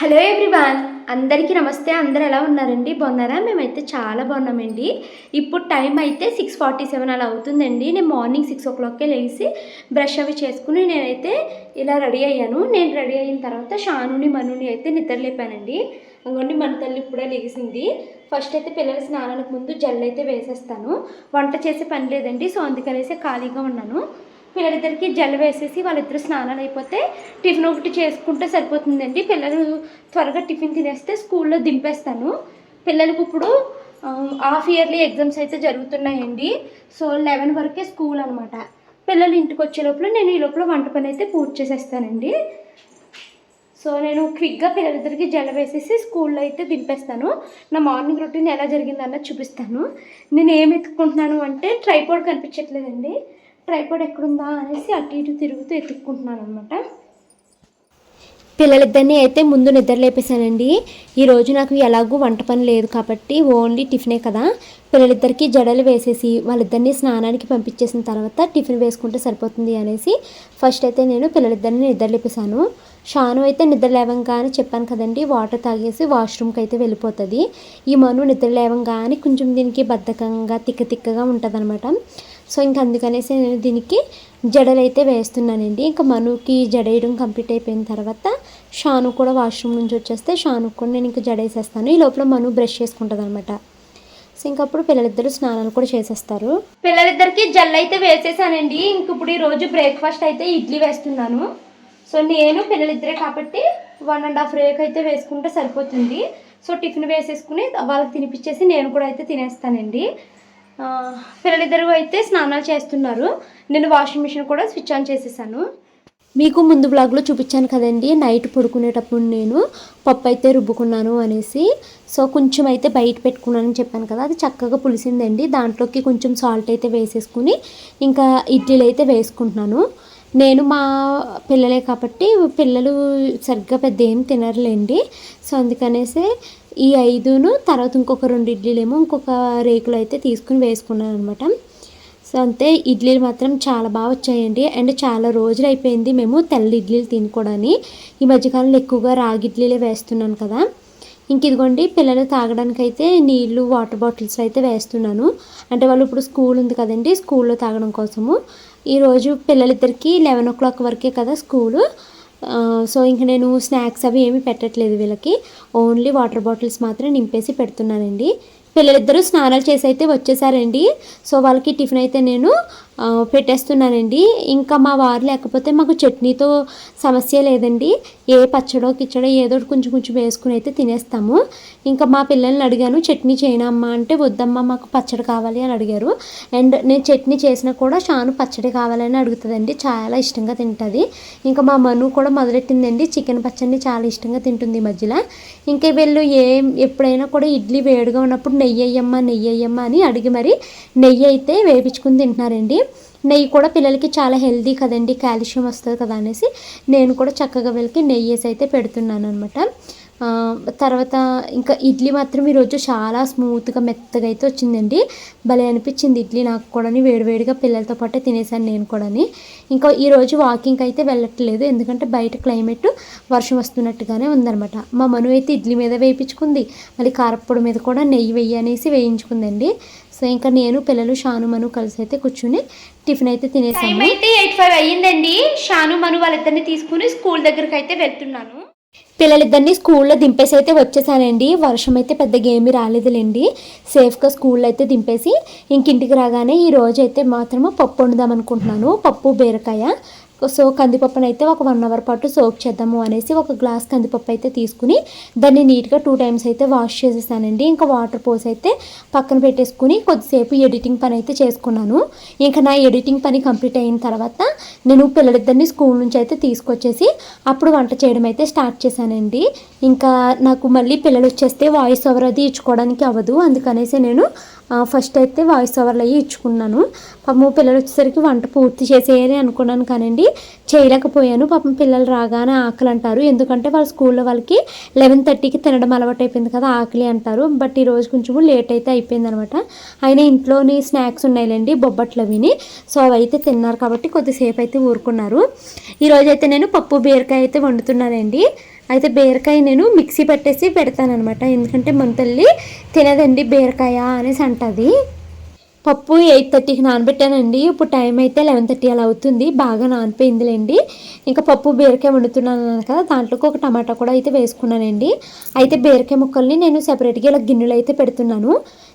Hello everyone అందరికీ నమస్తే. అందరు ఎలా ఉన్నారండి? బాగున్నారా? మేమైతే చాలా బాగున్నామండి. ఇప్పుడు టైం అయితే సిక్స్ ఫార్టీ సెవెన్ అలా అవుతుందండి. నేను మార్నింగ్ సిక్స్ ఓ క్లాక్కే లేచి బ్రష్ అవి చేసుకుని నేనైతే ఇలా రెడీ అయ్యాను. నేను రెడీ అయిన తర్వాత షానుని మనుని అయితే నిద్రలేపానండి. అందుకోండి మన తల్లి ఇప్పుడే లెగిసింది ఫస్ట్ అయితే పిల్లల స్నానానికి ముందు జల్లు అయితే వేసేస్తాను. వంట చేసే పని లేదండి సో అందుకనేసి ఖాళీగా ఉన్నాను. పిల్లలిద్దరికి జల్ వేసేసి వాళ్ళిద్దరు స్నానాలు అయిపోతే టిఫిన్ ఒకటి చేసుకుంటే సరిపోతుందండి. పిల్లలు త్వరగా టిఫిన్ తినేస్తే స్కూల్లో దింపేస్తాను. పిల్లలకు ఇప్పుడు హాఫ్ ఇయర్లీ ఎగ్జామ్స్ అయితే జరుగుతున్నాయండి. సో లెవెన్ వరకే స్కూల్ అనమాట పిల్లలు ఇంటికి వచ్చే లోపల నేను ఈ లోపల వంట పని అయితే పూర్తి చేసేస్తానండి. సో నేను క్విక్గా పిల్లలిద్దరికి జల వేసేసి స్కూల్లో అయితే దింపేస్తాను. నా మార్నింగ్ రొటీన్ ఎలా జరిగిందన్నది చూపిస్తాను. నేను ఏం ఎత్తుకుంటున్నాను అంటే ట్రైపోర్డ్ కనిపించట్లేదండి. ట్రైపాడ్ ఎక్కడుందా అనేసి అటు ఇటు తిరుగుతూ ఎత్తుక్కుంటున్నాను అనమాట పిల్లలిద్దరిని అయితే ముందు నిద్రలేపేశానండి ఈరోజు నాకు ఎలాగూ వంట పని లేదు కాబట్టి ఓన్లీ టిఫినే కదా. పిల్లలిద్దరికి జడలు వేసేసి వాళ్ళిద్దరిని స్నానానికి పంపించేసిన తర్వాత టిఫిన్ వేసుకుంటే సరిపోతుంది అనేసి ఫస్ట్ అయితే నేను పిల్లలిద్దరిని నిద్రలేపేశాను షాను అయితే నిద్ర లేవంగానే చెప్పాను కదండి వాటర్ తాగేసి వాష్రూమ్కి అయితే వెళ్ళిపోతుంది. ఈ మను నిద్ర లేవంగానే కొంచెం దీనికి బద్ధకంగా తిక్క తిక్కగా ఉంటుంది సో ఇంక అందుకనేసి నేను దీనికి జడలు అయితే వేస్తున్నానండి. ఇంకా మనుకి జడ వేయడం కంప్లీట్ అయిపోయిన తర్వాత షాను కూడా వాష్రూమ్ నుంచి వచ్చేస్తే షాను కూడా నేను ఇంకా జడ వేసేస్తాను ఈ లోపల మను బ్రష్ చేసుకుంటుంది అనమాట సో ఇంకప్పుడు పిల్లలిద్దరు స్నానాలు కూడా చేసేస్తారు. పిల్లలిద్దరికి జల్ అయితే వేసేసానండి. ఇంక ఇప్పుడు ఈ రోజు బ్రేక్ఫాస్ట్ అయితే ఇడ్లీ వేస్తున్నాను. సో నేను పిల్లలిద్దరే కాబట్టి వన్ అండ్ హాఫ్ రేక్ అయితే వేసుకుంటే సరిపోతుంది. సో టిఫిన్ వేసేసుకుని వాళ్ళకి తినిపించేసి నేను కూడా అయితే తినేస్తానండి. పిల్లలిద్దరూ అయితే స్నానాలు చేస్తున్నారు. నేను వాషింగ్ మిషన్ కూడా స్విచ్ ఆన్ చేసేసాను. మీకు ముందు బ్లాగ్లో చూపించాను కదండి నైట్ పడుకునేటప్పుడు నేను పప్పు అయితే రుబ్బుకున్నాను అనేసి. సో కొంచెం అయితే బయట పెట్టుకున్నానని చెప్పాను కదా అది చక్కగా పులిసిందండి. దాంట్లోకి కొంచెం సాల్ట్ అయితే వేసేసుకుని ఇంకా ఇడ్లీలు అయితే వేసుకుంటున్నాను. నేను మా పిల్లలే కాబట్టి పిల్లలు సరిగ్గా పెద్ద ఏం తినరులేండి. సో అందుకనేసి ఈ ఐదును తర్వాత ఇంకొక రెండు ఇడ్లీలేమో ఇంకొక రేకులు అయితే తీసుకుని వేసుకున్నాను అనమాట సో అంతే ఇడ్లీలు మాత్రం చాలా బాగా వచ్చాయండి. అండ్ చాలా రోజులు అయిపోయింది మేము తెల్ల ఇడ్లీలు తినుకోవడానికి ఈ మధ్యకాలంలో ఎక్కువగా రాగి ఇడ్లీలే వేస్తున్నాను కదా. ఇంక ఇదిగోండి పిల్లలు తాగడానికి అయితే నీళ్ళు వాటర్ బాటిల్స్ అయితే వేస్తున్నాను. అంటే వాళ్ళు ఇప్పుడు స్కూల్ ఉంది కదండి స్కూల్లో తాగడం కోసము. ఈరోజు పిల్లలిద్దరికి లెవెన్ ఓ క్లాక్ వరకే కదా స్కూలు. సో ఇంక నేను స్నాక్స్ అవి ఏమీ పెట్టట్లేదు వీళ్ళకి. ఓన్లీ వాటర్ బాటిల్స్ మాత్రం నింపేసి పెడుతున్నానండి. పిల్లలిద్దరూ స్నానాలు చేసి అయితే వచ్చేసారండి. సో వాళ్ళకి టిఫిన్ అయితే నేను పెట్టేస్తున్నానండి. ఇంకా మా వారు లేకపోతే మాకు చట్నీతో సమస్య లేదండి. ఏ పచ్చడో కిచ్చడో ఏదో ఒకటి కొంచెం కొంచెం వేసుకుని అయితే తినేస్తాము. ఇంకా మా పిల్లల్ని అడిగాను చట్నీ చేయనమ్మా అంటే వద్దమ్మా మాకు పచ్చడి కావాలి అని అడిగారు. అండ్ నేను చట్నీ చేసినా కూడా షాను పచ్చడి కావాలని అడుగుతుందండి. చాలా ఇష్టంగా తింటుంది. ఇంకా మా మను కూడా మొదలెట్టిందండి చికెన్ పచ్చడిని చాలా ఇష్టంగా తింటుంది ఈ మధ్యలో. ఇంకా వీళ్ళు ఏం ఎప్పుడైనా కూడా ఇడ్లీ వేడిగా ఉన్నప్పుడు నెయ్యి అయ్యమ్మా నెయ్యి అయ్యమ్మా అని అడిగి మరి నెయ్యి అయితే వేపించుకుని తింటున్నారండి. నెయ్యి కూడా పిల్లలకి చాలా హెల్దీ కదండి కాల్షియం వస్తుంది కదా అనేసి నేను కూడా చక్కగా వీళ్ళకి నెయ్యి వేసి అయితే పెడుతున్నాను అనమాట తర్వాత ఇంకా ఇడ్లీ మాత్రం ఈరోజు చాలా స్మూత్గా మెత్తగా అయితే వచ్చిందండి. భలే అనిపించింది ఇడ్లీ నాకు కూడా వేడివేడిగా పిల్లలతో పాటే తినేసాను నేను కూడా ఇంకా ఈరోజు వాకింగ్కి అయితే వెళ్ళట్లేదు ఎందుకంటే బయట క్లైమేట్ వర్షం వస్తున్నట్టుగానే ఉందనమాట మా మను అయితే ఇడ్లీ మీద వేయించుకుంది మళ్ళీ కారప్పొడి మీద కూడా నెయ్యి వెయ్యి అనేసి వేయించుకుందండి. సో ఇంకా నేను పిల్లలు షాను మను కలిసి అయితే కూర్చుని టిఫిన్ అయితే తినేసాను టైం అయితే ఎయిట్ ఫైవ్ అయ్యిందండి. షాను మను వాళ్ళిద్దరిని తీసుకుని స్కూల్ దగ్గరికి అయితే వెళ్తున్నాను. పిల్లలిద్దరిని స్కూల్లో దింపేసి అయితే వచ్చేసానండి. వర్షం అయితే పెద్దగా ఏమీ రాలేదులేండి. సేఫ్గా స్కూల్లో అయితే దింపేసి ఇంకింటికి రాగానే ఈ రోజు అయితే మాత్రము పప్పు వండుదాం అనుకుంటున్నాను పప్పు బీరకాయ సో కందిపప్పును అయితే ఒక వన్ అవర్ పాటు సోక్ చేద్దాము అనేసి ఒక గ్లాస్ కందిపప్పు అయితే తీసుకుని దాన్ని నీట్గా టూ టైమ్స్ అయితే వాష్ చేసేసానండి. ఇంకా వాటర్ పోసి అయితే పక్కన పెట్టేసుకుని కొద్దిసేపు ఎడిటింగ్ పని అయితే చేసుకున్నాను. ఇంకా నా ఎడిటింగ్ పని కంప్లీట్ అయిన తర్వాత నేను పిల్లలిద్దరిని స్కూల్ నుంచి అయితే తీసుకొచ్చేసి అప్పుడు వంట చేయడం అయితే స్టార్ట్ చేశానండి. ఇంకా నాకు మళ్ళీ పిల్లలు వచ్చేస్తే వాయిస్ ఓవర్ అది ఇచ్చుకోవడానికి అవ్వదు. అందుకనేసి నేను ఫస్ట్ అయితే వాయిస్ ఓవర్లు అయ్యి ఇచ్చుకున్నాను. పాపం పిల్లలు వచ్చేసరికి వంట పూర్తి చేసేయాలి అనుకున్నాను కానండి. చేయలేకపోయాను. పాపం పిల్లలు రాగానే ఆకలి అంటారు. ఎందుకంటే వాళ్ళ స్కూల్లో వాళ్ళకి లెవెన్ థర్టీకి తినడం అలవాటు అయిపోయింది కదా ఆకలి అంటారు. బట్ ఈ రోజు కొంచెం లేట్ అయితే అయిపోయింది అనమాట అయినా ఇంట్లోని స్నాక్స్ ఉన్నాయిలేండి బొబ్బట్లు అవిని. సో అవి అయితే తిన్నారు కాబట్టి కొద్దిసేపు అయితే ఊరుకున్నారు. ఈరోజు అయితే నేను పప్పు బీరకాయ అయితే వండుతున్నానండి. అయితే బీరకాయ నేను మిక్సీ పట్టేసి పెడతానమాట ఎందుకంటే మన తల్లి తినదండి బీరకాయ అనేసి అంటుంది. పప్పు ఎయిట్ థర్టీకి నానబెట్టానండి. ఇప్పుడు టైం అయితే లెవెన్ థర్టీ అలా అవుతుంది. బాగా నానిపోయిందిలేండి. ఇంకా పప్పు బీరకాయ వండుతున్నాను కదా దాంట్లోకి ఒక టమాటా కూడా అయితే వేసుకున్నానండి. అయితే బీరకాయ ముక్కల్ని నేను సెపరేట్గా ఇలా గిన్నెలు అయితే పెడుతున్నాను.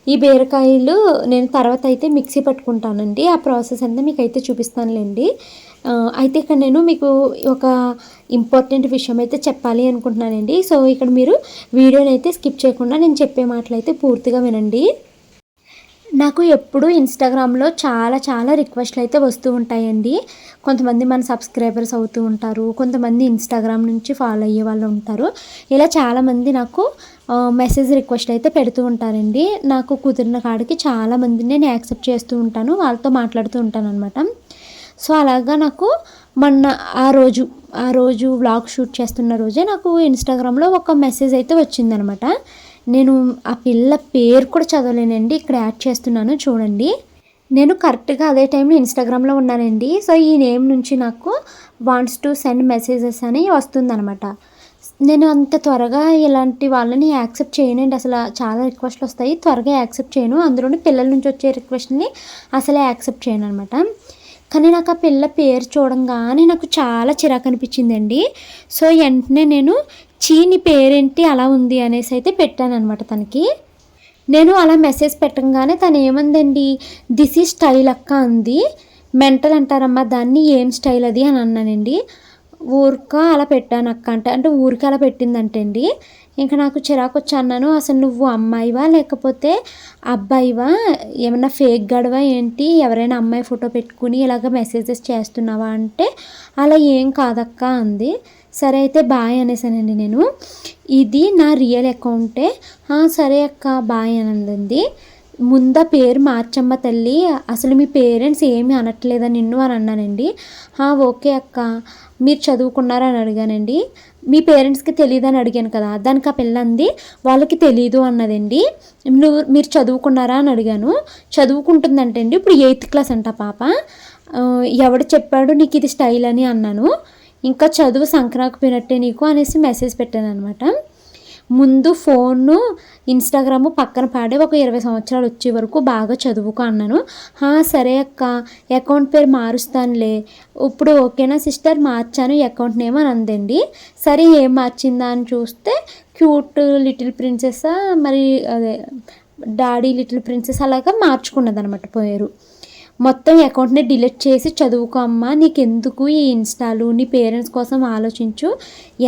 ఈ బీరకాయలు నేను తర్వాత అయితే మిక్సీ పట్టుకుంటానండి. ఆ ప్రాసెస్ అంతా మీకు అయితే చూపిస్తానులేండి. అయితే ఇక్కడ నేను మీకు ఒక ఇంపార్టెంట్ విషయం అయితే చెప్పాలి అనుకుంటున్నానండి. సో ఇక్కడ మీరు వీడియోని అయితే స్కిప్ చేయకుండా నేను చెప్పే మాటలు అయితే పూర్తిగా వినండి. నాకు ఎప్పుడు ఇన్స్టాగ్రామ్లో చాలా చాలా రిక్వెస్ట్లు అయితే వస్తూ ఉంటాయండి. కొంతమంది మన సబ్స్క్రైబర్స్ అవుతూ ఉంటారు. కొంతమంది ఇన్స్టాగ్రామ్ నుంచి ఫాలో అయ్యే వాళ్ళు ఉంటారు. ఇలా చాలామంది నాకు మెసేజ్ రిక్వెస్ట్ అయితే పెడుతూ ఉంటారండి. నాకు కుదిరిన కాడికి చాలామందిని నేను యాక్సెప్ట్ చేస్తూ ఉంటాను. వాళ్ళతో మాట్లాడుతూ ఉంటాను అనమాట సో అలాగా నాకు మొన్న ఆ రోజు ఆ రోజు వ్లాగ్ షూట్ చేస్తున్న రోజే నాకు ఇన్స్టాగ్రామ్లో ఒక మెసేజ్ అయితే వచ్చిందనమాట. నేను ఆ పిల్ల పేరు కూడా చదవలేనండి ఇక్కడ యాడ్ చేస్తున్నాను చూడండి. నేను కరెక్ట్గా అదే టైంలో ఇన్స్టాగ్రామ్లో ఉన్నానండి. సో ఈ నేమ్ నుంచి నాకు వాంట్స్ టు సెండ్ మెసేజెస్ అని వస్తుందనమాట. నేను అంత త్వరగా ఇలాంటి వాళ్ళని యాక్సెప్ట్ చేయనండి. అసలు చాలా రిక్వెస్ట్లు వస్తాయి. త్వరగా యాక్సెప్ట్ చేయను. అందులోని పిల్లల నుంచి వచ్చే రిక్వెస్ట్ని అసలే యాక్సెప్ట్ చేయను అనమాట కానీ నాకు ఆ పిల్ల పేరు చూడంగానే నాకు చాలా చిరాకు అనిపించిందండి. సో వెంటనే నేను చీని పేరేంటి అలా ఉంది అనేసి అయితే పెట్టాను అనమాట తనకి. నేను అలా మెసేజ్ పెట్టంగానే తను ఏమందండి దిస్ ఈ స్టైల్ అక్క అంది. మెంటల్ అంటారమ్మా దాన్ని ఏం స్టైల్ అది అని అన్నానండి. ఊరిక అలా పెట్టాను అక్క అంటే అంటే ఊరికి అలా పెట్టిందంటే అండి ఇంకా నాకు చిరాకు వచ్చి అన్నాను అసలు నువ్వు అమ్మాయివా? లేకపోతే అబ్బాయివా? ఏమన్నా ఫేక్ గడవా ఏంటి? ఎవరైనా అమ్మాయి ఫోటో పెట్టుకుని ఇలాగ మెసేజెస్ చేస్తున్నావా అంటే అలా ఏం కాదక్క అంది. సరే అయితే బాయ్ అనేసానండి నేను. ఇది నా రియల్ అకౌంటే. సరే అక్క బాయ్ అని అంది. ముందా పేరు మార్చమ్మ తల్లి. అసలు మీ పేరెంట్స్ ఏమీ అనట్లేదా నిన్ను అని అన్నానండి. ఓకే అక్క. మీరు చదువుకున్నారా? అని అడిగానండి. మీ పేరెంట్స్కి తెలియదు అని అడిగాను కదా. దానికి ఆ పిల్ల అంది వాళ్ళకి తెలీదు అన్నదండి. నువ్వు మీరు చదువుకున్నారా? అని అడిగాను. చదువుకుంటుందంటే అండి ఇప్పుడు ఎయిత్ క్లాస్ అంట పాప. ఎవడు చెప్పాడు నీకు ఇది స్టైల్ అని? అన్నాను. ఇంకా చదువు సంక్రాకపోయినట్టే నీకు? అనేసి మెసేజ్ పెట్టాను అనమాట ముందు ఫోను ఇన్స్టాగ్రాము పక్కన పాడే ఒక ఇరవై సంవత్సరాలు వచ్చే వరకు బాగా చదువుకో అన్నాను. సరే అక్క అకౌంట్ పేరు మారుస్తానులే. ఇప్పుడు ఓకేనా సిస్టర్? మార్చాను అకౌంట్ నేమ్ అని అందండి. సరే ఏం మార్చిందా అని చూస్తే క్యూట్ లిటిల్ ప్రిన్సెస్ మరి అదే డాడీ లిటిల్ ప్రిన్సెస్ అలాగా మార్చుకున్నది అనమాట పేరు. మొత్తం అకౌంట్ని డిలీట్ చేసి చదువుకో అమ్మా నీకెందుకు ఈ ఇన్స్టాలు నీ పేరెంట్స్ కోసం ఆలోచించు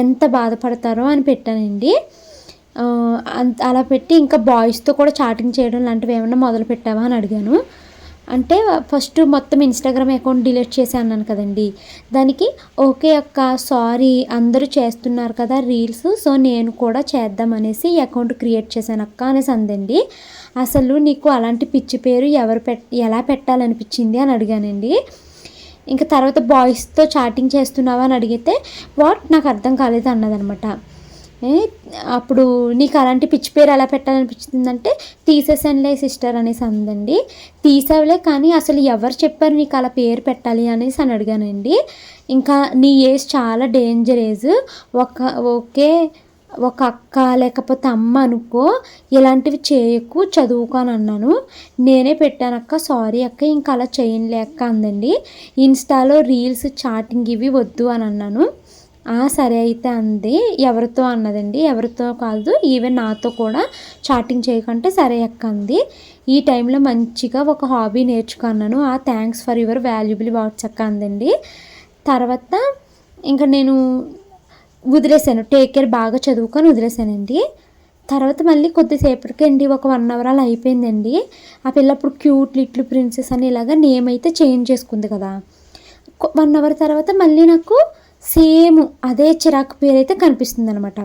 ఎంత బాధపడతారో అని పెట్టానండి. అంత అలా పెట్టి ఇంకా బాయ్స్తో కూడా చాటింగ్ చేయడం లాంటివి ఏమైనా మొదలు పెట్టావా అని అడిగాను. అంటే ఫస్ట్ మొత్తం ఇన్స్టాగ్రామ్ అకౌంట్ డిలీట్ చేసి అన్నాను కదండి. దానికి ఓకే అక్క సారీ అందరూ చేస్తున్నారు కదా రీల్స్ సో నేను కూడా చేద్దామనేసి అకౌంట్ క్రియేట్ చేశాను అక్క అనేసి అందండి. అసలు నీకు అలాంటి పిచ్చి పేరు ఎవరు పెట్ ఎలా పెట్టాలనిపించింది అని అడిగానండి. ఇంకా తర్వాత బాయ్స్తో చాటింగ్ చేస్తున్నావా అని అడిగితే వాట్? నాకు అర్థం కాలేదు అన్నదనమాట. అప్పుడు నీకు అలాంటి పిచ్చి పేరు ఎలా పెట్టాలనిపించిందంటే తీసేసానులే సిస్టర్ అనేసి అందండి. తీసావులే కానీ అసలు ఎవరు చెప్పారు నీకు అలా పేరు పెట్టాలి అనేసి అని అడిగానండి. ఇంకా నీ ఏజ్ చాలా డేంజర్ ఏజ్ ఒక ఓకే ఒక అక్క లేకపోతే అమ్మ అనుకో ఇలాంటివి చేయకు చదువుకొని అన్నాను. నేనే పెట్టాను అక్క సారీ అక్క ఇంకా అలా చేయనులే అక్క అందండి. ఇన్స్టాలో రీల్స్ చాటింగ్ ఇవి వద్దు అని అన్నాను. సరే అయితే అంది. ఎవరితో అన్నదండి? ఎవరితో కాదు ఈవెన్ నాతో కూడా చాటింగ్ చేయకంటే సరే అక్క అంది. ఈ టైంలో మంచిగా ఒక హాబీ నేర్చుకున్నాను. ఆ thanks for your valuable watts అక్క అందండి. తర్వాత ఇంకా నేను వదిలేశాను. టేక్ కేర్ బాగా చదువుకొని వదిలేశానండి. తర్వాత మళ్ళీ కొద్దిసేపటికి అండి ఒక వన్ అవర్ అలా అయిపోయిందండి. ఆ పిల్ల అప్పుడు క్యూట్ లిటిల్ ప్రిన్సెస్ అని ఇలాగా నేమ్ అయితే చేంజ్ చేసుకుంది కదా. వన్ అవర్ తర్వాత మళ్ళీ నాకు సేమ్ అదే చిరాకు పేరు అయితే కనిపిస్తుంది అనమాట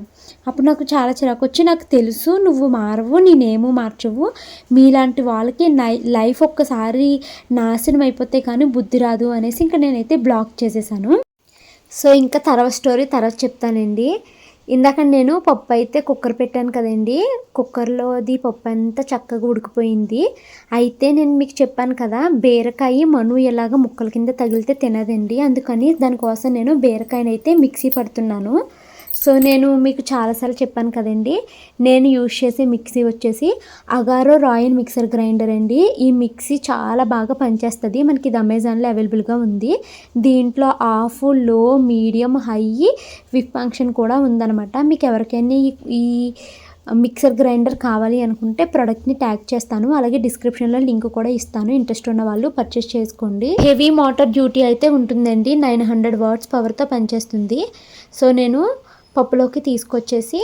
అప్పుడు నాకు చాలా చిరాకు వచ్చి నాకు తెలుసు నువ్వు మారవు నేనేమో మార్చవు. మీలాంటి వాళ్ళకి నై లైఫ్ ఒక్కసారి నాశనం అయిపోతే కానీ బుద్ధి రాదు అనేసి ఇంకా నేనైతే బ్లాక్ చేసేసాను. సో ఇంకా తర్వాత స్టోరీ తర్వాత చెప్తానండి. ఇందాక నేను పప్పు అయితే కుక్కర్ పెట్టాను కదండి. కుక్కర్లో అది పప్పు అంతా చక్కగా ఉడికిపోయింది. అయితే నేను మీకు చెప్పాను కదా బీరకాయ మను ఎలాగ ముక్కల కింద తగిలితే తినదండి. అందుకని దానికోసం నేను బీరకాయనైతే మిక్సీ పడుతున్నాను. సో నేను మీకు చాలాసార్లు చెప్పాను కదండి నేను యూజ్ చేసే మిక్సీ వచ్చేసి అగారో రాయల్ మిక్సర్ గ్రైండర్ అండి. ఈ మిక్సీ చాలా బాగా పనిచేస్తుంది. మనకి ఇది అమెజాన్లో అవైలబుల్గా ఉంది. దీంట్లో ఆఫ్లో మీడియం హై విప్ ఫంక్షన్ కూడా ఉందన్నమాట. మీకు ఎవరికైనా ఈ- మిక్సర్ గ్రైండర్ కావాలి అనుకుంటే ప్రోడక్ట్ని ట్యాగ్ చేస్తాను. అలాగే డిస్క్రిప్షన్లో లింక్ కూడా ఇస్తాను. ఇంట్రెస్ట్ ఉన్న వాళ్ళు పర్చేస్ చేసుకోండి. హెవీ మోటార్ డ్యూటీ అయితే ఉంటుందండి. నైన్ హండ్రెడ్ వాట్స్ పవర్తో పనిచేస్తుంది. సో నేను పప్పులోకి తీసుకొచ్చేసి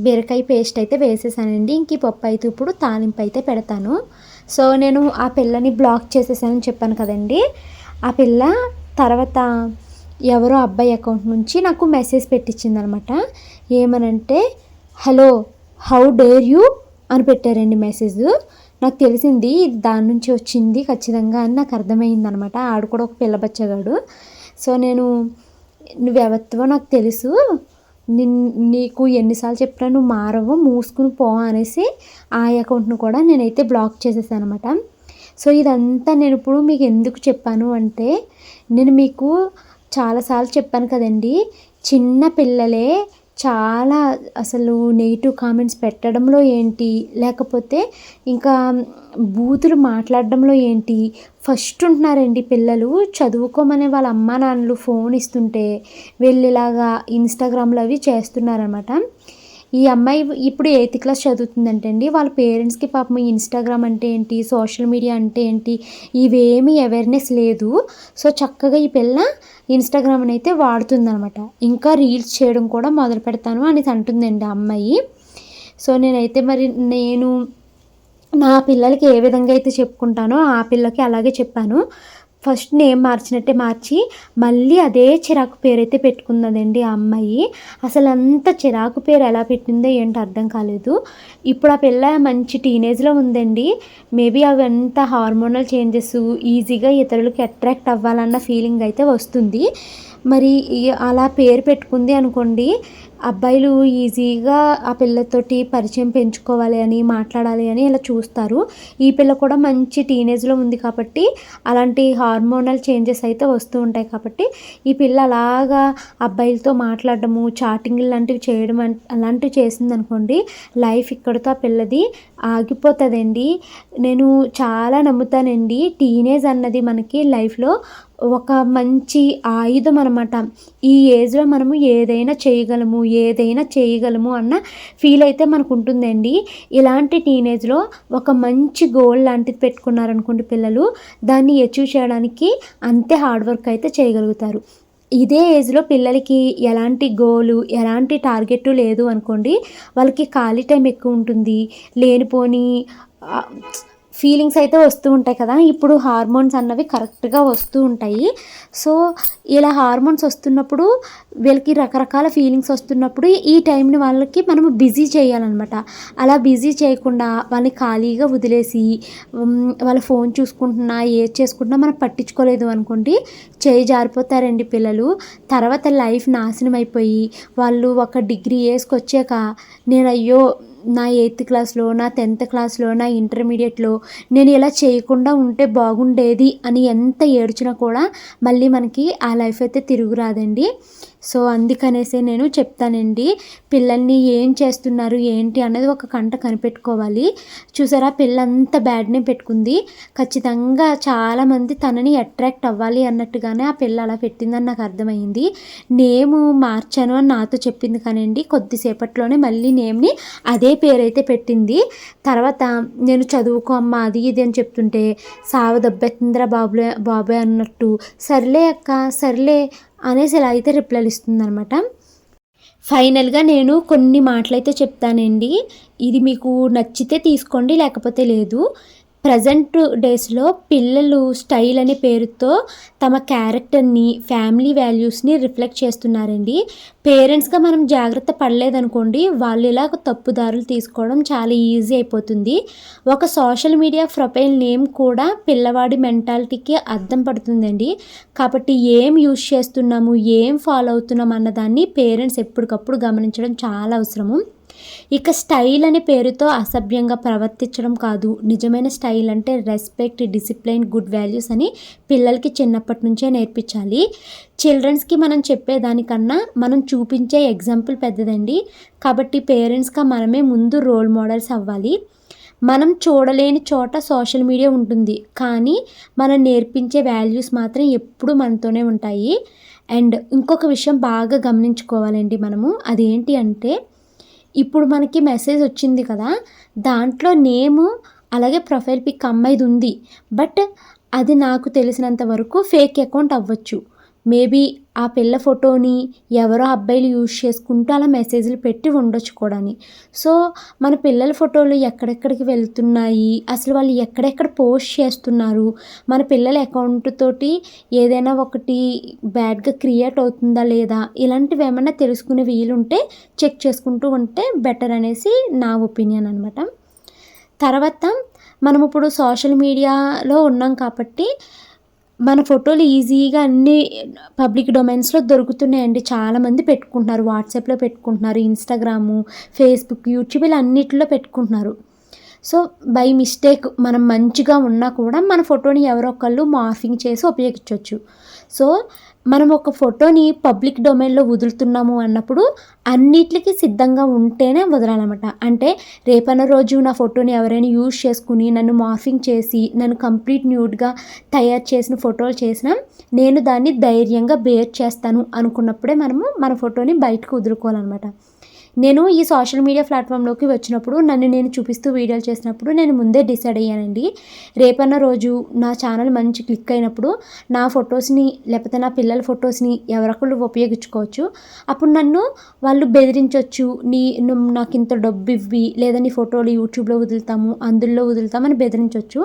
బీరకాయ పేస్ట్ అయితే వేసేసానండి. ఇంక ఈ పప్పు అయితే ఇప్పుడు తాలింపు అయితే పెడతాను. సో నేను ఆ పిల్లని బ్లాక్ చేసేసానని చెప్పాను కదండి. ఆ పిల్ల తర్వాత ఎవరో అబ్బాయి అకౌంట్ నుంచి నాకు మెసేజ్ పెట్టించింది అనమాట ఏమనంటే హలో హౌ డేర్ యూ? అని పెట్టారండి మెసేజ్. నాకు తెలిసింది దాని నుంచి వచ్చింది ఖచ్చితంగా అని నాకు అర్థమైంది అనమాట ఆడు కూడా ఒక పిల్ల బచ్చగాడు. సో నేను నువ్వెవత్తువో నాకు తెలుసు? నిన్ నీకు ఎన్నిసార్లు చెప్పినా నువ్వు మారవు మూసుకుని పో అనేసి ఆ అకౌంట్ను కూడా నేనైతే బ్లాక్ చేసేసాను అనమాట సో ఇదంతా నేను ఇప్పుడు మీకు ఎందుకు చెప్పాను అంటే నేను మీకు చాలాసార్లు చెప్పాను కదండి చిన్న పిల్లలే చాలా అసలు నెగిటివ్ కామెంట్స్ పెట్టడంలో ఏంటి? లేకపోతే ఇంకా బూతులు మాట్లాడడంలో ఏంటి? ఫస్ట్ ఉంటున్నారండి పిల్లలు చదువుకోమనే వాళ్ళ అమ్మా నాన్నలు ఫోన్ ఇస్తుంటే వీళ్ళు ఇలాగా ఇన్స్టాగ్రామ్లో అవి చేస్తున్నారనమాట ఈ అమ్మాయి ఇప్పుడు ఎయిత్ క్లాస్ చదువుతుందంటే అండి వాళ్ళ పేరెంట్స్కి పాపం ఇన్స్టాగ్రామ్ అంటే ఏంటి సోషల్ మీడియా అంటే ఏంటి ఇవేమీ అవేర్నెస్ లేదు. సో చక్కగా ఈ పిల్ల ఇన్స్టాగ్రామ్ని అయితే వాడుతుందనమాట ఇంకా రీల్స్ చేయడం కూడా మొదలు పెడతాను అనేసి అంటుందండి ఆ అమ్మాయి. సో నేనైతే మరి నేను నా పిల్లలకి ఏ విధంగా అయితే చెప్పుకుంటానో ఆ పిల్లకి అలాగే చెప్పాను. ఫస్ట్ నేమ్ మార్చినట్టే మార్చి మళ్ళీ అదే చిరాకు పేరు అయితే పెట్టుకున్నదండి ఆ అమ్మాయి. అసలు అంత చిరాకు పేరు ఎలా పెట్టిందో ఏంటో అర్థం కాలేదు. ఇప్పుడు ఆ పిల్ల మంచి టీనేజ్లో ఉందండి. మేబీ అవంతా హార్మోనల్ చేంజెస్ ఈజీగా ఇతరులకి అట్రాక్ట్ అవ్వాలన్న ఫీలింగ్ అయితే వస్తుంది. మరి అలా పేరు పెట్టుకుంది అనుకోండి అబ్బాయిలు ఈజీగా ఆ పిల్లతోటి పరిచయం పెంచుకోవాలి అని మాట్లాడాలి అని ఇలా చూస్తారు. ఈ పిల్ల కూడా మంచి టీనేజ్లో ఉంది కాబట్టి అలాంటి హార్మోనల్ చేంజెస్ అయితే వస్తూ ఉంటాయి కాబట్టి ఈ పిల్ల అలాగా అబ్బాయిలతో మాట్లాడడము చాటింగ్ లాంటివి చేయడం అలాంటివి చేసింది అనుకోండి లైఫ్ ఇక్కడితో ఆ పిల్లది ఆగిపోతుందండి. నేను చాలా నమ్ముతానండి. టీనేజ్ అన్నది మనకి లైఫ్లో ఒక మంచి ఆయుధం అనమాట ఈ ఏజ్లో మనము ఏదైనా చేయగలము ఏదైనా చేయగలము అన్న ఫీల్ అయితే మనకు ఉంటుందండి. ఇలాంటి టీనేజ్లో ఒక మంచి గోల్ లాంటిది పెట్టుకున్నారనుకోండి పిల్లలు దాన్ని అచీవ్ చేయడానికి అంతే హార్డ్ వర్క్ అయితే చేయగలుగుతారు. ఇదే ఏజ్లో పిల్లలకి ఎలాంటి గోలు ఎలాంటి టార్గెట్ లేదు అనుకోండి వాళ్ళకి ఖాళీ టైం ఎక్కువ ఉంటుంది. లేనిపోని ఫీలింగ్స్ అయితే వస్తూ ఉంటాయి కదా. ఇప్పుడు హార్మోన్స్ అన్నవి కరెక్ట్గా వస్తూ ఉంటాయి. సో ఇలా హార్మోన్స్ వస్తున్నప్పుడు వీళ్ళకి రకరకాల ఫీలింగ్స్ వస్తున్నప్పుడు ఈ టైంని వాళ్ళకి మనం బిజీ చేయాలన్నమాట. అలా బిజీ చేయకుండా వాళ్ళని ఖాళీగా వదిలేసి వాళ్ళ ఫోన్ చూసుకుంటున్నా ఏది చేసుకుంటున్నా మనం పట్టించుకోలేదు అనుకోండి చేయి జారిపోతారండి పిల్లలు. తర్వాత లైఫ్ నాశనం అయిపోయి వాళ్ళు ఒక డిగ్రీ వేసుకొచ్చాక నేను అయ్యో నా ఎయిత్ క్లాస్లో నా టెన్త్ క్లాస్లో నా ఇంటర్మీడియట్లో నేను ఇలా చేయకుండా ఉంటే బాగుండేది అని ఎంత ఏడ్చినా కూడా మళ్ళీ మనకి ఆ లైఫ్ అయితే తిరుగురాదండి సో అందుకనేసి నేను చెప్తానండి పిల్లల్ని ఏం చేస్తున్నారు ఏంటి అనేది ఒక కంట కనిపెట్టుకోవాలి. చూసారా పిల్ల అంత బ్యాడ్ నేమ్ పెట్టుకుంది. ఖచ్చితంగా చాలామంది తనని అట్రాక్ట్ అవ్వాలి అన్నట్టుగానే ఆ పిల్ల అలా పెట్టిందని నాకు అర్థమైంది. నేము మార్చాను అని నాతో చెప్పింది కానండి కొద్దిసేపట్లోనే మళ్ళీ నేమ్ని అదే పేరైతే పెట్టింది. తర్వాత నేను చదువుకో అమ్మ అది ఇది అని చెప్తుంటే సావ దెబ్బెత్తిందిరా బాబులే బాబాయ్ అన్నట్టు. సర్లే అక్క సర్లే అనేసి ఇలా అయితే రిప్లైలు ఇస్తుందనమాట ఫైనల్గా నేను కొన్ని మాటలైతే చెప్తానండి. ఇది మీకు నచ్చితే తీసుకోండి లేకపోతే లేదు. ప్రజెంట్ డేస్లో పిల్లలు స్టైల్ అనే పేరుతో తమ క్యారెక్టర్ని ఫ్యామిలీ వాల్యూస్ని రిఫ్లెక్ట్ చేస్తున్నారండి. పేరెంట్స్గా మనం జాగ్రత్త పడలేదనుకోండి వాళ్ళు ఇలా తప్పుదారులు తీసుకోవడం చాలా ఈజీ అయిపోతుంది. ఒక సోషల్ మీడియా ప్రొఫైల్ నేమ్ కూడా పిల్లవాడి మెంటాలిటీకి అర్థం పడుతుందండి. కాబట్టి ఏం యూజ్ చేస్తున్నాము ఏం ఫాలో అవుతున్నాం అన్నదాన్ని పేరెంట్స్ ఎప్పటికప్పుడు గమనించడం చాలా అవసరము. ఇక స్టైల్ అనే పేరుతో అసభ్యంగా ప్రవర్తించడం కాదు. నిజమైన స్టైల్ అంటే రెస్పెక్ట్ డిసిప్లైన్ గుడ్ వాల్యూస్ అని పిల్లలకి చిన్నప్పటి నుంచే నేర్పించాలి. చిల్డ్రన్స్కి మనం చెప్పేదానికన్నా మనం చూపించే ఎగ్జాంపుల్ పెద్దదండి. కాబట్టి పేరెంట్స్గా మనమే ముందు రోల్ మోడల్స్ అవ్వాలి. మనం చూడలేని చోట సోషల్ మీడియా ఉంటుంది. కానీ మనం నేర్పించే వాల్యూస్ మాత్రం ఎప్పుడూ మనతోనే ఉంటాయి. అండ్ ఇంకొక విషయం బాగా గమనించుకోవాలండి మనము. అదేంటి అంటే ఇప్పుడు మనకి మెసేజ్ వచ్చింది కదా దాంట్లో నేము అలాగే ప్రొఫైల్ పిక్ అమ్మాయిది ఉంది. బట్ అది నాకు తెలిసినంత వరకు ఫేక్ అకౌంట్ అవ్వచ్చు. మేబీ ఆ పిల్ల ఫోటోని ఎవరో అబ్బాయిలు యూజ్ చేసుకుంటూ అలా మెసేజ్లు పెట్టి ఉండొచ్చు కూడా సో మన పిల్లల ఫోటోలు ఎక్కడెక్కడికి వెళ్తున్నాయి? అసలు వాళ్ళు ఎక్కడెక్కడ పోస్ట్ చేస్తున్నారు? మన పిల్లల అకౌంట్ తోటి ఏదైనా ఒకటి బ్యాడ్గా క్రియేట్ అవుతుందా లేదా? ఇలాంటివి ఏమైనా తెలుసుకునే వీలుంటే చెక్ చేసుకుంటూ ఉంటే బెటర్ అనేసి నా ఒపీనియన్ అనమాట తర్వాత మనం ఇప్పుడు సోషల్ మీడియాలో ఉన్నాం కాబట్టి మన ఫోటోలు ఈజీగా అన్ని పబ్లిక్ డొమైన్స్లో దొరుకుతున్నాయండి. చాలామంది పెట్టుకుంటున్నారు. వాట్సాప్లో పెట్టుకుంటున్నారు. ఇన్స్టాగ్రాము ఫేస్బుక్ యూట్యూబ్ ఇలా అన్నిటిలో పెట్టుకుంటున్నారు. సో బై మిస్టేక్ మనం మంచిగా ఉన్నా కూడా మన ఫోటోని ఎవరో ఒకళ్ళు మార్ఫింగ్ చేసి ఉపయోగించవచ్చు సో మనం ఒక ఫోటోని పబ్లిక్ డొమైన్లో వదులుతున్నాము అన్నప్పుడు అన్నిటికీ సిద్ధంగా ఉంటేనే వదలాలన్నమాట. అంటే రేపన్న రోజు నా ఫోటోని ఎవరైనా యూజ్ చేసుకుని నన్ను మార్ఫింగ్ చేసి నన్ను కంప్లీట్ న్యూడ్గా తయారు చేసిన ఫోటోలు చేసినా నేను దాన్ని ధైర్యంగా బేర్ చేస్తాను అనుకున్నప్పుడే మనము మన ఫోటోని బయటకు వదులుకోవాలన్నమాట. నేను ఈ సోషల్ మీడియా ప్లాట్ఫామ్లోకి వచ్చినప్పుడు నన్ను నేను చూపిస్తూ వీడియోలు చేసినప్పుడు నేను ముందే డిసైడ్ అయ్యానండి. రేపన్న రోజు నా ఛానల్ మంచి క్లిక్ అయినప్పుడు నా ఫొటోస్ని లేకపోతే నా పిల్లల ఫొటోస్ని ఎవరొకళ్ళు ఉపయోగించుకోవచ్చు. అప్పుడు నన్ను వాళ్ళు బెదిరించవచ్చు నీ నాకు ఇంత డబ్బు ఇవ్వి లేదా నీ ఫోటోలు యూట్యూబ్లో వదులుతాము అందులో వదులుతామని బెదిరించవచ్చు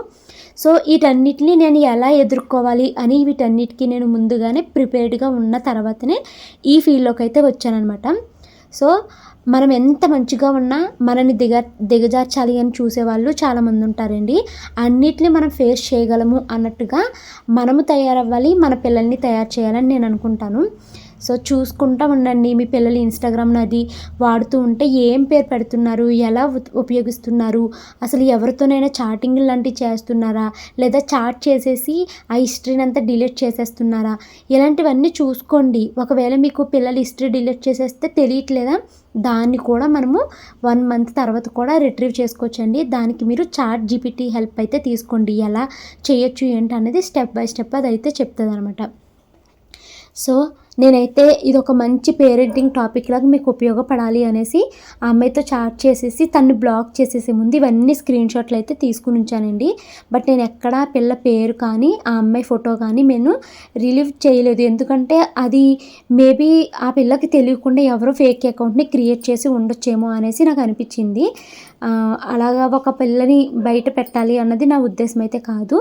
సో వీటన్నిటిని నేను ఎలా ఎదుర్కోవాలి అని వీటన్నిటికీ నేను ముందుగానే ప్రిపేర్డ్గా ఉన్న తర్వాతనే ఈ ఫీల్డ్లోకి అయితే వచ్చానమాట సో మనం ఎంత మంచిగా ఉన్నా మనని దిగ దిగజార్చాలి అని చూసేవాళ్ళు చాలామంది ఉంటారండి. అన్నిటిని మనం ఫేస్ చేయగలము అన్నట్టుగా మనము తయారవ్వాలి మన పిల్లల్ని తయారు చేయాలని నేను అనుకుంటాను. సో చూసుకుంటా ఉండండి. మీ పిల్లలు ఇన్స్టాగ్రామ్ అది వాడుతూ ఉంటే ఏం పేరు పెడుతున్నారు? ఎలా ఉపయోగిస్తున్నారు? అసలు ఎవరితోనైనా చాటింగ్ లాంటివి చేస్తున్నారా? లేదా చాట్ చేసేసి ఆ హిస్టరీని అంతా డిలీట్ చేసేస్తున్నారా? ఇలాంటివన్నీ చూసుకోండి. ఒకవేళ మీకు పిల్లలు హిస్టరీ డిలీట్ చేసేస్తే తెలియట్లేదా? దాన్ని కూడా మనము వన్ మంత్ తర్వాత కూడా రిట్రీవ్ చేసుకోవచ్చండి. దానికి మీరు చాట్ జీపీటీ హెల్ప్ అయితే తీసుకోండి. ఎలా చేయొచ్చు ఏంటి అనేది స్టెప్ బై స్టెప్ అది అయితే చెప్తుంది అనమాట సో నేనైతే ఇది ఒక మంచి పేరెంటింగ్ టాపిక్ లాగా మీకు ఉపయోగపడాలి అనేసి ఆ అమ్మాయితో చాట్ చేసేసి తను బ్లాక్ చేసేసే ముందు ఇవన్నీ స్క్రీన్ షాట్లు అయితే తీసుకుని ఉంచానండి. బట్ నేను ఎక్కడ పిల్ల పేరు కానీ ఆ అమ్మాయి ఫోటో కానీ నేను రిలీవ్ చేయలేదు. ఎందుకంటే అది మేబీ ఆ పిల్లకి తెలియకుండా ఎవరో ఫేక్ అకౌంట్ని క్రియేట్ చేసి ఉండొచ్చేమో అనేసి నాకు అనిపించింది. అలాగా ఒక పిల్లని బయట పెట్టాలి అన్నది నా ఉద్దేశం అయితే కాదు.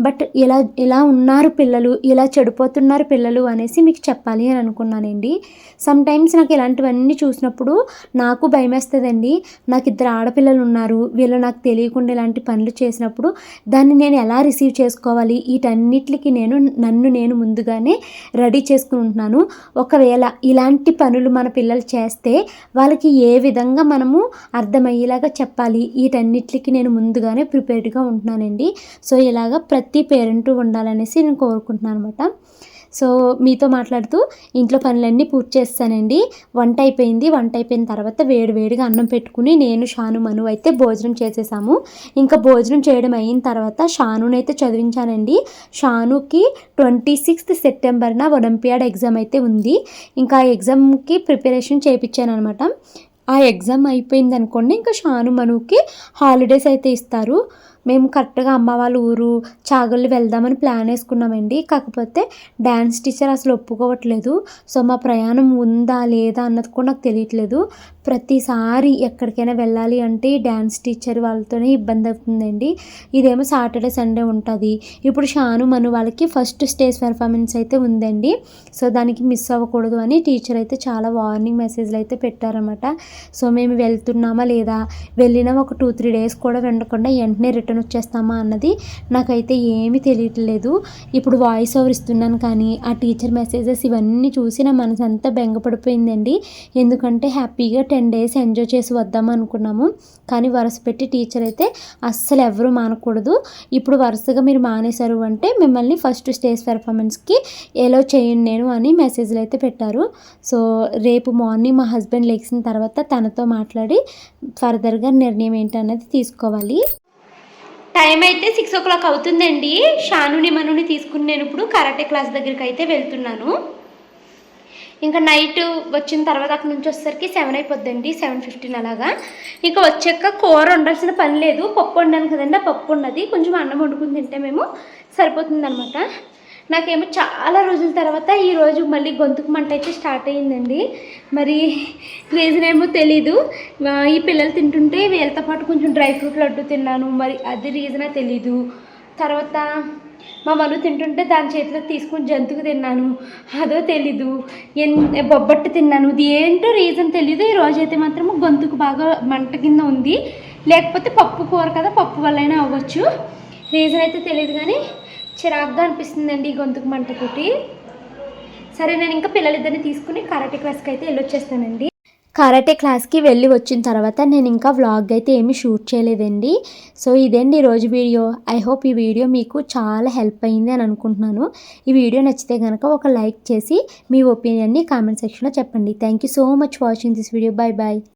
బట్ ఇలా ఇలా ఉన్నారు పిల్లలు ఇలా చెడిపోతున్నారు పిల్లలు అనేసి మీకు చెప్పాలి అని అనుకున్నానండి. సమ్ టైమ్స్ నాకు ఇలాంటివన్నీ చూసినప్పుడు నాకు భయం వేస్తుందండి నాకు ఇద్దరు ఆడపిల్లలు ఉన్నారు వీళ్ళు నాకు తెలియకుండా ఇలాంటి పనులు చేసినప్పుడు దాన్ని నేను ఎలా రిసీవ్ చేసుకోవాలి? వీటన్నిటికి నేను నన్ను నేను ముందుగానే రెడీ చేసుకుంటున్నాను ఒకవేళ ఇలాంటి పనులు మన పిల్లలు చేస్తే వాళ్ళకి ఏ విధంగా మనము అర్థమయ్యేలాగా చెప్పాలి? వీటన్నిటికి నేను ముందుగానే ప్రిపేర్డ్గా ఉంటున్నానండి. సో ఇలాగ ప్రతి ప్రతి పేరెంట్ ఉండాలనేసి నేను కోరుకుంటున్నాను అనమాట సో మీతో మాట్లాడుతూ ఇంట్లో పనులన్నీ పూర్తి చేస్తానండి. వంట అయిపోయింది. వంట అయిపోయిన తర్వాత వేడి వేడిగా అన్నం పెట్టుకుని నేను షాను మను అయితే భోజనం చేసేసాము. ఇంకా భోజనం చేయడం అయిన తర్వాత షానునైతే చదివించానండి. షానుకి ట్వంటీ సిక్స్త్ సెప్టెంబర్న ఒలింపియాడ్ ఎగ్జామ్ అయితే ఉంది. ఇంకా ఎగ్జామ్కి ప్రిపరేషన్ చేయించాను అనమాట ఆ ఎగ్జామ్ అయిపోయింది అనుకోండి ఇంకా షాను మనుకి హాలిడేస్ అయితే ఇస్తారు. మేము కరెక్ట్గా అమ్మ వాళ్ళ ఊరు చాగళ్ళు వెళ్దామని ప్లాన్ వేసుకున్నామండి. కాకపోతే డ్యాన్స్ టీచర్ అసలు ఒప్పుకోవట్లేదు. సో మా ప్రయాణం ఉందా లేదా అన్నది కూడా నాకు తెలియట్లేదు. ప్రతిసారి ఎక్కడికైనా వెళ్ళాలి అంటే డ్యాన్స్ టీచర్ వాళ్ళతోనే ఇబ్బంది అవుతుందండి. ఇదేమో సాటర్డే సండే ఉంటుంది. ఇప్పుడు షాను మను వాళ్ళకి ఫస్ట్ స్టేజ్ పెర్ఫార్మెన్స్ అయితే ఉందండి. సో దానికి మిస్ అవ్వకూడదు అని టీచర్ అయితే చాలా వార్నింగ్ మెసేజ్లు అయితే పెట్టారన్నమాట. సో మేము వెళ్తున్నామా లేదా? వెళ్ళినా ఒక టూ త్రీ డేస్ కూడా వెండకుండా వెంటనే రిటర్న్ రిటర్న్ వచ్చేస్తామా అన్నది నాకైతే ఏమీ తెలియట్లేదు. ఇప్పుడు వాయిస్ ఓవర్ ఇస్తున్నాను కానీ ఆ టీచర్ మెసేజెస్ ఇవన్నీ చూసి నా మనసు అంతా బెంగపడిపోయిందండి. ఎందుకంటే హ్యాపీగా టెన్ డేస్ ఎంజాయ్ చేసి వద్దాం అనుకున్నాము. కానీ వరుస పెట్టి టీచర్ అయితే అస్సలు ఎవరు మానకూడదు. ఇప్పుడు వరుసగా మీరు మానేశారు అంటే మిమ్మల్ని ఫస్ట్ స్టేజ్ పెర్ఫార్మెన్స్కి ఎలో చేయండి నేను అని మెసేజ్లు అయితే పెట్టారు. సో రేపు మార్నింగ్ మా హస్బెండ్ లెగిసిన తర్వాత తనతో మాట్లాడి ఫర్దర్గా నిర్ణయం ఏంటన్నది తీసుకోవాలి. టైం అయితే సిక్స్ ఓ క్లాక్ అవుతుందండి. షానుని మనుని తీసుకుని నేను ఇప్పుడు కరాటే క్లాస్ దగ్గరికి అయితే వెళ్తున్నాను. ఇంకా నైట్ వచ్చిన తర్వాత అక్కడ నుంచి వచ్చేసరికి సెవెన్ అయిపోద్దండి సెవెన్ ఫిఫ్టీన్ అలాగా. ఇంకా వచ్చాక కూర వండాల్సిన పని లేదు. పప్పు వండాను కదండి ఆ పప్పు ఉన్నది. కొంచెం అన్నం వండుకుని తింటే మేము సరిపోతుంది అనమాట నాకేమో చాలా రోజుల తర్వాత ఈరోజు మళ్ళీ గొంతుకు మంట అయితే స్టార్ట్ అయ్యిందండి. మరి రీజన్ ఏమో తెలీదు ఈ పిల్లలు తింటుంటే వీళ్ళతో పాటు కొంచెం డ్రై ఫ్రూట్ లడ్డు తిన్నాను. మరి అది రీజనా తెలీదు. తర్వాత మా మను తింటుంటే దాని చేతిలో తీసుకుని జంతుకు తిన్నాను. అదో తెలీదు. ఎన్ బొబ్బట్టు తిన్నాను. ఇది ఏంటో రీజన్ తెలీదు. ఈ రోజు అయితే మాత్రం గొంతుకు బాగా మంట కింద ఉంది. లేకపోతే పప్పు కూర కదా పప్పు వల్లైనా అవ్వచ్చు. రీజన్ అయితే తెలియదు కానీ చిరాగ్గా అనిపిస్తుందండి గొంతుకు మంటతోటి సరే నేను ఇంకా పిల్లలిద్దరిని తీసుకుని కరాటే క్లాస్కి అయితే వెళ్ళొచ్చేస్తానండి. కరాటే క్లాస్కి వెళ్ళి వచ్చిన తర్వాత నేను ఇంకా వ్లాగ్ అయితే ఏమీ షూట్ చేయలేదండి. సో ఇదండి ఈరోజు వీడియో. ఐ హోప్ ఈ వీడియో మీకు చాలా హెల్ప్ అయింది అని అనుకుంటున్నాను. ఈ వీడియో నచ్చితే కనుక ఒక లైక్ చేసి మీ ఒపీనియన్ని కామెంట్ సెక్షన్లో చెప్పండి. Thank you so much watching this video. Bye bye